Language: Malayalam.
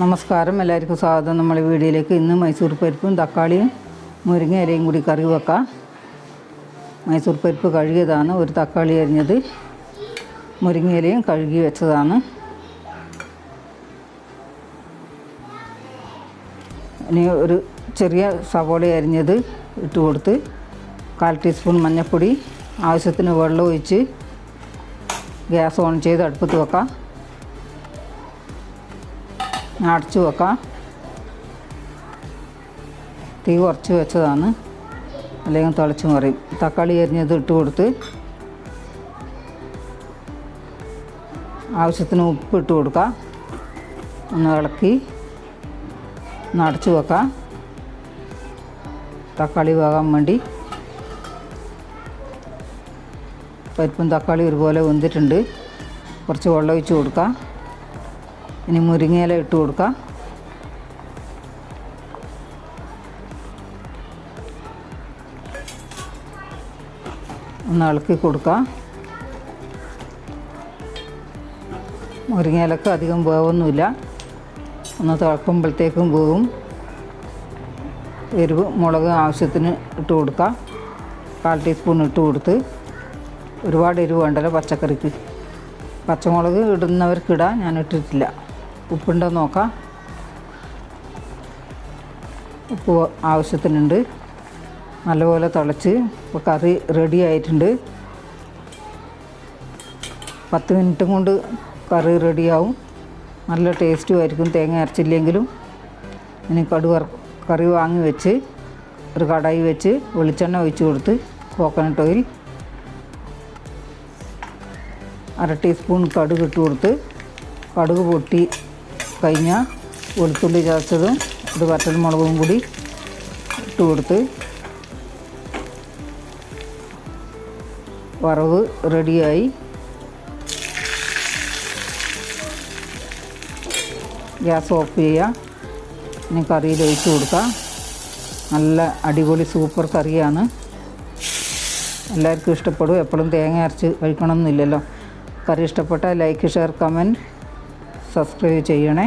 നമസ്കാരം. എല്ലാവർക്കും സ്വാഗതം. നമ്മളെ വീഡിയോയിലേക്ക് ഇന്ന് മൈസൂർ പരിപ്പും തക്കാളിയും മുരിങ്ങ ഇലയും കൂടി കറി വെക്കാം. മൈസൂർ പരിപ്പ് കഴുകിയതാണ്. ഒരു തക്കാളി അരിഞ്ഞത് മുരിങ്ങ ഇലയും കഴുകി വെച്ചതാണ്. ഇനി ഒരു ചെറിയ സവോള അരിഞ്ഞത് ഇട്ട് കൊടുത്ത് കാൽ ടീസ്പൂൺ മഞ്ഞൾപ്പൊടി ആവശ്യത്തിന് വെള്ളം ഒഴിച്ച് ഗ്യാസ് ഓൺ ചെയ്ത് അടുപ്പത്ത് വെക്കാം. അടച്ചു വെക്കാം. തീ കുറച്ച് വെച്ചതാണ്. അല്ലെങ്കിൽ തിളച്ച് മറിയും തക്കാളി അരിഞ്ഞത് ഇട്ട് കൊടുത്ത് ആവശ്യത്തിന് ഉപ്പ് ഇട്ട് കൊടുക്കാം. ഒന്ന് ഇളക്കി ഒന്ന് അടച്ചു വെക്കാം. തക്കാളി വേകാൻ വേണ്ടി. പരിപ്പും തക്കാളി ഒരുപോലെ വെന്തിട്ടുണ്ട്. കുറച്ച് വെള്ളം ഒഴിച്ച് കൊടുക്കാം. ഇനി മുരിങ്ങയില ഇട്ട് കൊടുക്കാം. ഒന്ന് ഇളക്കി കൊടുക്കാം. മുരിങ്ങയിലക്ക് അധികം വേവൊന്നുമില്ല. ഒന്ന് തിളക്കുമ്പോഴത്തേക്കും വേവും. എരിവ് മുളക് ആവശ്യത്തിന് ഇട്ട് കൊടുക്കാം. കാൽ ടീസ്പൂൺ ഇട്ട് കൊടുത്ത് ഒരുപാട് എരിവ് വേണ്ടല്ലോ പച്ചക്കറിക്ക്. പച്ചമുളക് ഇടുന്നവർക്കിടാൻ ഞാൻ ഇട്ടിട്ടില്ല. ഉപ്പുണ്ടോ നോക്കാം. ഉപ്പ് ആവശ്യത്തിനുണ്ട്. നല്ലപോലെ തിളച്ച് ഇപ്പോൾ കറി റെഡി ആയിട്ടുണ്ട്. പത്ത് മിനിറ്റും കൊണ്ട് കറി റെഡിയാവും നല്ല ടേസ്റ്റും ആയിരിക്കും. തേങ്ങ അരച്ചില്ലെങ്കിലും ഇനി കടുവ കറി വാങ്ങി വെച്ച് ഒരു കടായി വെച്ച് വെളിച്ചെണ്ണ ഒഴിച്ച് കൊടുത്ത് കോക്കനട്ട് ഓയിൽ അര ടീസ്പൂൺ കടുക് ഇട്ട് കൊടുത്ത് കടുക് പൊട്ടി കഴിഞ്ഞാൽ വെളുത്തുള്ളി ചതച്ചതും ഒരു വറ്റൽമുളകും കൂടി ഇട്ട് കൊടുത്ത് വറവ് റെഡിയായി. ഗ്യാസ് ഓഫ് ചെയ്യുക ഇനി കറിയിൽ ഒഴിച്ചു കൊടുക്കാം. നല്ല അടിപൊളി സൂപ്പർ കറിയാണ്. എല്ലാവർക്കും ഇഷ്ടപ്പെടും. എപ്പോഴും തേങ്ങ അരച്ച് കഴിക്കണമെന്നില്ലല്ലോ. കറി ഇഷ്ടപ്പെട്ടാൽ ലൈക്ക് ഷെയർ കമന്റ്. സബ്സ്ക്രൈബ് ചെയ്യണേ.